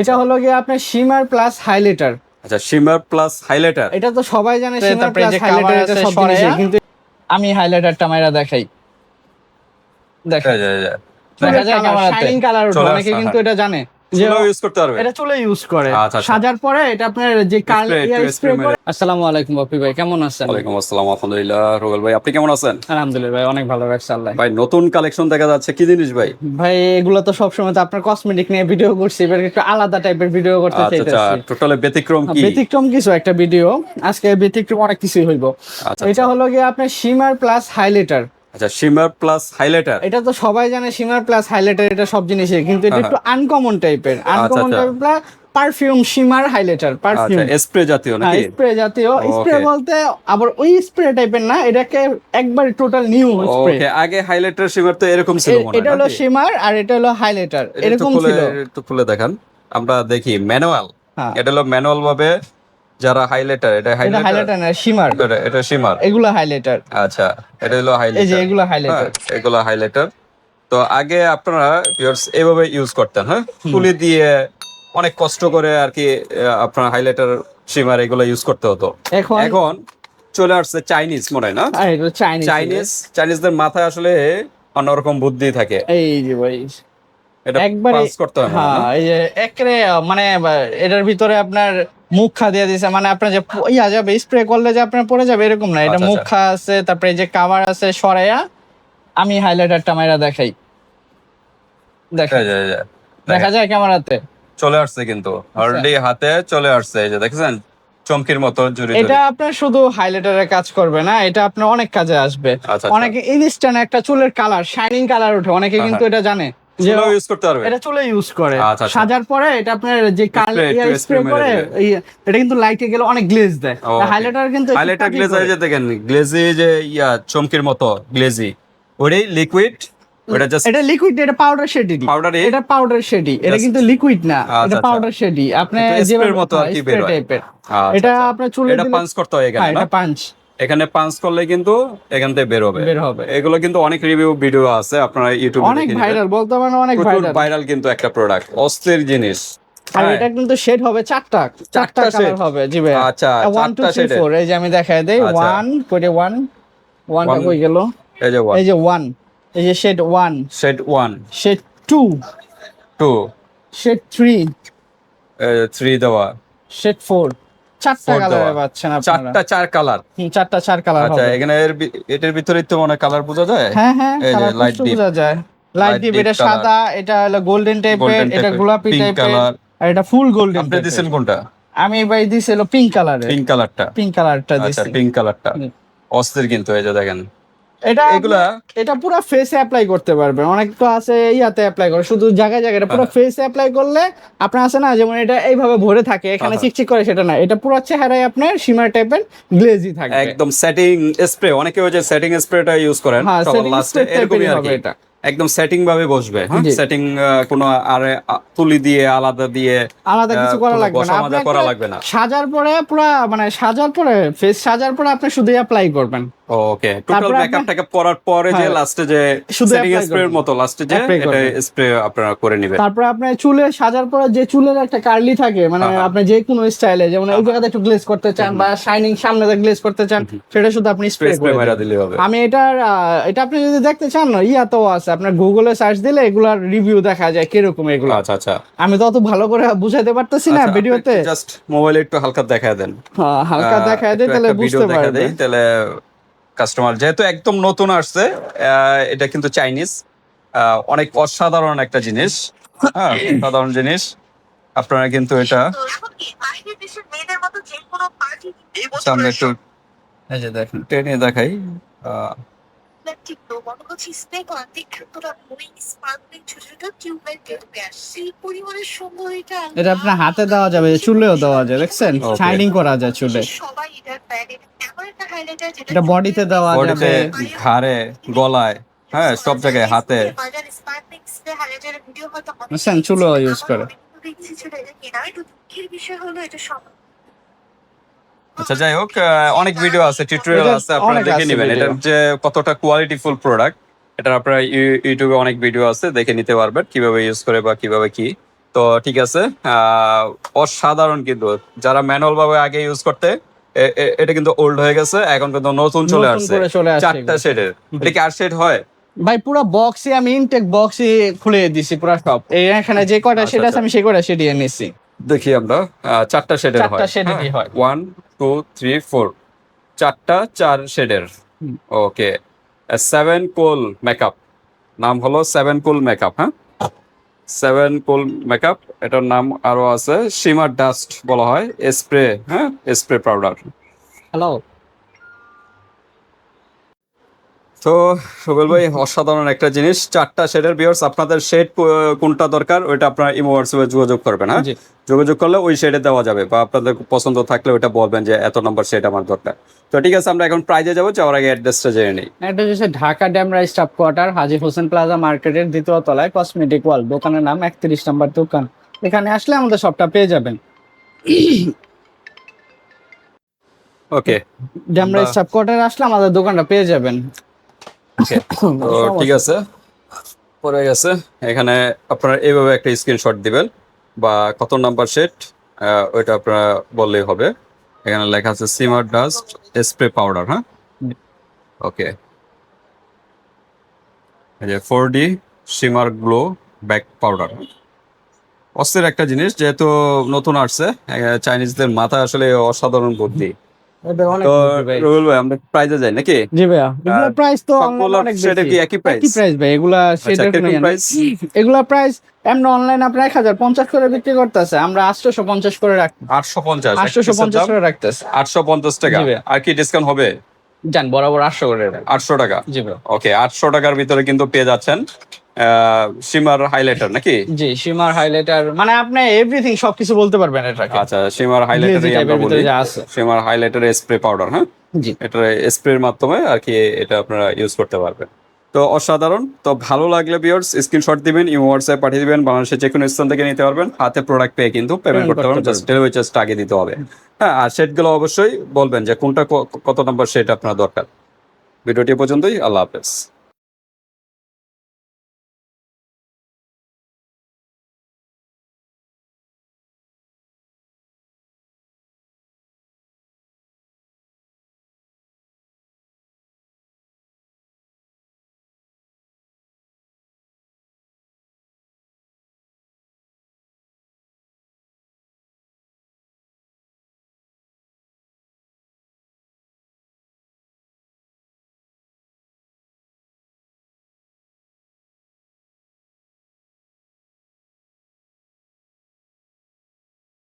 এটা হলো গিয়ে আপনার শিমার প্লাস হাইলাইটার আচ্ছা শিমার প্লাস হাইলাইটার এটা তো সবাই জানে শিমার প্লাস হাইলাইটার এটা সব জিনিসে কিন্তু আমি হাইলাইটারটা মাইরা দেখাই। দেখা দেখা যায় ক্যামেরাতে শাইনিং কালার অনেকে কিন্তু এটা জানে। ইউজ করতে পারবে? এটা চলে ইউজ করে। আচ্ছা, আচ্ছা। সাজার পরে এটা আপনার যে কাল স্প্রে করে আসসালামু আলাইকুম বাপি ভাই কেমন আছেন? ওয়ালাইকুম আসসালাম আলহামদুলিল্লাহ রুবেল ভাই আপনি কেমন আছেন? আলহামদুলিল্লাহ ভাই অনেক ভালো রাখছে আল্লাহ। ভাই নতুন কালেকশন দেখা যাচ্ছে কি জিনিস ভাই? ভাই এগুলো তো তো আপনার কসমেটিক নিয়ে ভিডিও করছি এবার একটু আলাদা টাইপের ভিডিও করতে আচ্ছা আচ্ছা টোটালে ব্যতিক্রম কি? ব্যতিক্রম কিছু একটা ভিডিও আজকে ব্যতিক্রম অনেক কিছুই হইব। এটা হলো গিয়ে আপনার শিমার প্লাস হাইলাইটার আচ্ছা শিমার প্লাস হাইলাইটার এটা তো সবাই জানে শিমার প্লাস হাইলাইটার এটা সব জিনিসে কিন্তু এটা একটু আনকমন টাইপের আনকমন। টাইপের perfume shimmer highlighter perfume spray জাতীয় নাকি? স্প্রে জাতীয়। স্প্রে বলতে আবার ওই স্প্রে টাইপের না এটাকে একবার টোটাল নিউ স্প্রে ওকে আগে হাইলাইটার শিমার তো এরকম ছিল মনে হয় এটা হলো? শিমার আর এটা হলো হাইলাইটার এরকম ছিল। একটু খুলে দেখান আমরা দেখি। ম্যানুয়াল হ্যাঁ। এটা হলো ম্যানুয়াল ভাবে যারা হাইলাইটার এটা হাইলাইটার হাইলাইটার না শিমার এটা শিমার এগুলো হাইলাইটার আচ্ছা এটা হলো এই যে এগুলো হাইলাইটার এগুলো হাইলাইটার তো আগে আপনারা viewers এভাবে ইউজ করতেন হ্যাঁ? তুলি দিয়ে অনেক কষ্ট করে আর কি আপনার হাইলাইটার শিমার এগুলো ইউজ করতে হতো। এখন? এখন চলে আসছে চাইনিজ মনে হয় না? চাইনিজ চাইনিজদের মাথায় আসলে অন্যরকম বুদ্ধি থাকে। এই যে ভাই। এটা পাস করতে হয় মনে হয় না? হ্যাঁ এই যে একরে মানে এটার ভিতরে আপনার মুখা দিয়ে দিছে মানে আপনার যে ইয়া যাবে স্প্রে করলে যে আপনার পড়ে যাবে এরকম না। এটা আচ্ছা, মুখা আছে তারপরে যে কাভার আছে সরাইয়া আমি হাইলাইটারটা মাইরা দেখাই। দেখা যায় ক্যামেরাতে। চলে আসছে কিন্তু। অলরেডি হাতে চলে আসছে এই যে দেখছেন? চমকির মতো জুড়ি এটা আপনার শুধু হাইলাইটারের কাজ করবে না এটা আপনার অনেক কাজে আসবে। আচ্ছা, অনেকে ইনস্ট্যান্ট একটা চুলের কালার শাইনিং কালার ওঠে অনেকে কিন্তু এটা জানে। ইউজ করতে পারবে এটা চুলে ইউজ করে আচ্ছা, আচ্ছা। সাজার পরে এটা আপনার যে কাল স্প্রে করে। এই- এটা কিন্তু লাইটে গেলে অনেক গ্লেজ দেয় হাইলাইটার কিন্তু হাইলাইটার গ্লেজ। যে দেখেন গ্লেজি যে ইয়া চমকির মতো গ্লেজি ওটাই লিকুইড ওটা জাস্ট এটা লিকুইড এটা পাউডার শেডি Powder-ই? এটা পাউডার শেডি এটা কিন্তু লিকুইড না এটা আচ্ছা। পাউডার শেডি আপনি মতো আর কি বের হয়। টাইপের এটা। আপনার চুলে এটা পাঞ্চ করতে হয় হ্যাঁ এখানে এটা পাঞ্চ এখানে পাঞ্চ করলে কিন্তু এখান থেকে বের হবে। বের হবে। এগুলো কিন্তু অনেক রিভিউ ভিডিও আছে আপনারা ইউটিউবে অনেক ভাইরাল বলতে পারেন অনেক ভাইরাল ভাইরাল কিন্তু একটা প্রোডাক্ট অস্থির জিনিস। আর হ্যাঁ। এটা কিন্তু শেড হবে চারটা চারটা কালার হবে জি ভাই আচ্ছা, ওয়ান টু চারটা থ্রি shade এর। ফোর এই যে আমি দেখাই দেই আচ্ছা। ওয়ান করে ওয়ান ওয়ানটা One- কই গেল? এই যে ওয়ান এই যে ওয়ান এই যে shade one shade one shade two two shade three three দেওয়া। শেড ফোর চারটা Four পাচ্ছেন আপনারা। চারটা চার কালার চারটা চার কালার আচ্ছা এখানে এর এটার ভিতরে তো মনে কালার বোঝা যায়? হ্যাঁ হ্যাঁ এই যে কালার light বোঝা যায়। লাইট ডিপ এটা সাদা এটা হলো গোল্ডেন টাইপের এটা type-এর, গোলাপি টাইপের আর এটা ফুল গোল্ডেন আপনি দিছেন কোনটা? আমি ভাই দিছিল পিঙ্ক কালারে পিঙ্ক কালারটা পিঙ্ক কালারটা আচ্ছা পিঙ্ক কালারটা অস্থির কিন্তু এই যে দেখেন। এটা এগুলা? এটা পুরো ফেসে অ্যাপ্লাই করতে পারবেন অনেক তো আছে ইয়াতে অ্যাপ্লাই করে শুধু জায়গায় জায়গায় এটা পুরো হ্যাঁ। ফেসে অ্যাপ্লাই করলে আপনার আছে না যেমন এটা এইভাবে ভরে থাকে এখানে হ্যাঁ। চিকচিক করে সেটা না। এটা পুরো চেহারায় আপনার শিমার টাইপের গ্লেজি থাকবে। একদম সেটিং স্প্রে অনেকে ওই যে সেটিং স্প্রেটা ইউজ করেন হ্যাঁ, সবার লাস্টে এরকমই আর কি। এটা। একদম সেটিং ভাবে বসবে হ্যাঁ? সেটিং কোনো আর তুলি দিয়ে আলাদা দিয়ে আলাদা কিছু করা লাগবে না। করা লাগবে না। সাজার পরে পুরো মানে সাজার পরে ফেস সাজার পরে আপনি শুধু অ্যাপ্লাই করবেন। ওকে টোটাল টেকআপ করার পরে যে হ্যাঁ, লাস্টে যে শুধু সেটিং apply স্প্রে এর করবেন। মতো লাস্টে যে এটা স্প্রে আপনারা করে নেবেন। তারপরে আপনার চুলে সাজার পরে যে চুলের একটা কার্লি থাকে মানে হ্যাঁ, হ্যাঁ। আপনি যে কোনো স্টাইলে যেমন ওই জায়গাতে একটু গ্লেজ করতে চান বা শাইনিং সামনে গ্লেজ করতে চান সেটা শুধু আপনি স্প্রে করে দিলে হবে। আমি এটার এটা আপনি যদি দেখতে চান না ইয়াতেও আছে। আপনার গুগলে সার্চ দিলে এগুলার রিভিউ দেখা যায় কীরকম এগুলো। আচ্ছা আচ্ছা। আমি তো অত ভালো করে বুঝাতে পারতেছি না ভিডিওতে। জাস্ট মোবাইলে একটু হালকা দেখায় দেন। হ্যাঁ, হালকা দেখায় দেয় তাহলে বুঝতে দেখা পারবে তাহলে কাস্টমার যেহেতু একদম নতুন আসছে আহ, এটা কিন্তু চাইনিজ অনেক অসাধারণ একটা জিনিস। হ্যাঁ সাধারণ জিনিস। আপনারা কিন্তু এটা সামনে একটু এই যে দেখেন। টেনে দেখাই এটা এটা আপনার হাতে দেওয়া যাবে চুলেও দেওয়া যায় দেখছেন? শাইনিং করা যায় চুলে। সবাই এটার এটা বডিতে দেওয়া বডিতে ঘাড়ে গলায় হ্যাঁ সব জায়গায় হাতে। বুঝছেন, চুলও use করে। এটা এটা আচ্ছা যাই হোক অনেক ভিডিও আছে টিউটোরিয়াল আছে আপনারা দেখে নেবেন। এটার যে কতটা কোয়ালিটিফুল প্রোডাক্ট এটার আপনারা ইউ- ইউটিউবে অনেক ভিডিও আছে দেখে নিতে পারবেন কীভাবে ইউজ করে বা কীভাবে কি। তো ঠিক আছে আহ, অসাধারণ কিন্তু। যারা ম্যানুয়াল ভাবে আগে ইউজ করতে এটা কিন্তু ওল্ড হয়ে গেছে এখন কিন্তু নতুন চলে আসছে। চারটা। শেডের এটা কি আর শেড হয়? ভাই পুরো বক্সে আমি ইনটেক বক্সে খুলে দিছি পুরো সব। এখানে যে কয়টা আচ্ছা, সেট আছে আচ্ছা। আমি সেই কয়টা সেটিয়ে নিছি দেখি আমরা। চারটা শেডের হয়। চারটা শেডেরই হয়। ওয়ান টু থ্রি ফোর চারটা চার শেডের ওকে সেভেন কুল মেকআপ নাম হলো সেভেন কুল মেকআপ হ্যাঁ? সেভেন কুল মেকআপ এটার নাম আরও আছে শিমার ডাস্ট বলা হয় স্প্রে হ্যাঁ? স্প্রে পাউডার হ্যালো তো সুবেল ভাই অসাধারণ একটা জিনিস। চারটা শেডের বিয়ার্স আপনাদের শেড কোনটা দরকার ওইটা আপনার ইমো হোয়াটসঅ্যাপে যোগাযোগ করবেন হ্যাঁ? যোগাযোগ করলে ওই শেডে দেওয়া যাবে বা আপনাদের পছন্দ থাকলে ওইটা বলবেন যে এত নম্বর শেড আমার দরকার। তো ঠিক আছে আমরা এখন প্রাইজে যাব যাওয়ার আগে অ্যাড্রেসটা জেনে নিই। এটা হচ্ছে Dhaka Demra staff quarter Haji Hossain plaza মার্কেটের দ্বিতীয় তলায় কসমেটিক ওয়াল দোকানের নাম একত্রিশ নম্বর দোকান। এখানে আসলে আমাদের সবটা পেয়ে যাবেন। ওকে ড্যামরা বা- স্টাফ কোয়ার্টার আসলে আমাদের দোকানটা পেয়ে যাবেন। তো ঠিক আছে। পরে গেছে। এখানে আপনারা এইভাবে একটা স্ক্রিনশট দিবেন বা কত নাম্বার সেট ওইটা আপনারা বললেই হবে। এখানে লেখা আছে সিমার ডাস্ট স্প্রে পাউডার হ্যাঁ? ওকে। যে four D shimmer glow back powder অস্থির একটা জিনিস যেহেতু নতুন আসছে চাইনিজদের মাথা আসলে অসাধারণ বুদ্ধি। তো রুবেল ভাই আমরা প্রাইজে যাই নাকি? জি ভাইয়া এগুলোর প্রাইস তো অনেক বেশি। কি একই প্রাইস একই প্রাইস ভাই এগুলা সেটের কোনো price? এগুলা প্রাইস এমনি অনলাইন আপনার এক হাজার পঞ্চাশ করে বিক্রি করতেছে আমরা আটশোশো পঞ্চাশ করে রাখ আটশো পঞ্চাশ আটশোশো পঞ্চাশ করে রাখতেছে। আটশো পঞ্চাশ টাকা? আর কি ডিসকাউন্ট হবে? জান বরাবর আটশো করে আটশো টাকা? জি ভাই ওকে আটশো টাকার ভিতরে কিন্তু পেয়ে যাচ্ছেন সিমার হাইলাইটার নাকি? জি সীমার হাইলাইটার মানে আপনি এভরিথিং সবকিছু বলতে পারবেন এটাকে। আচ্ছা সিমার হাইলাইটার Glazy type এর ভিতরে যা আছে। সিমার হাইলাইটার স্প্রে পাউডার হ্যাঁ? জি। এটার স্প্রের মাধ্যমে আর কি এটা আপনারা ইউজ করতে পারবেন। তো অসাধারণ। তো ভালো লাগলে বিয়ার্স স্ক্রিনশট দিবেন ইমো হোয়াটসঅ্যাপ পাঠিয়ে দিবেন বাংলাদেশের যে কোনো স্থান থেকে নিতে পারবেন। হাতে প্রোডাক্ট পেয়ে কিন্তু পেমেন্ট করতে পারবেন জাস্ট ডেলিভারি চার্জটা আগে দিতে হবে। হ্যাঁ আর সেটগুলো অবশ্যই বলবেন যে কোনটা কত নম্বর সেট আপনার দরকার। ভিডিওটি পর্যন্তই আল্লাহ হাফেজ।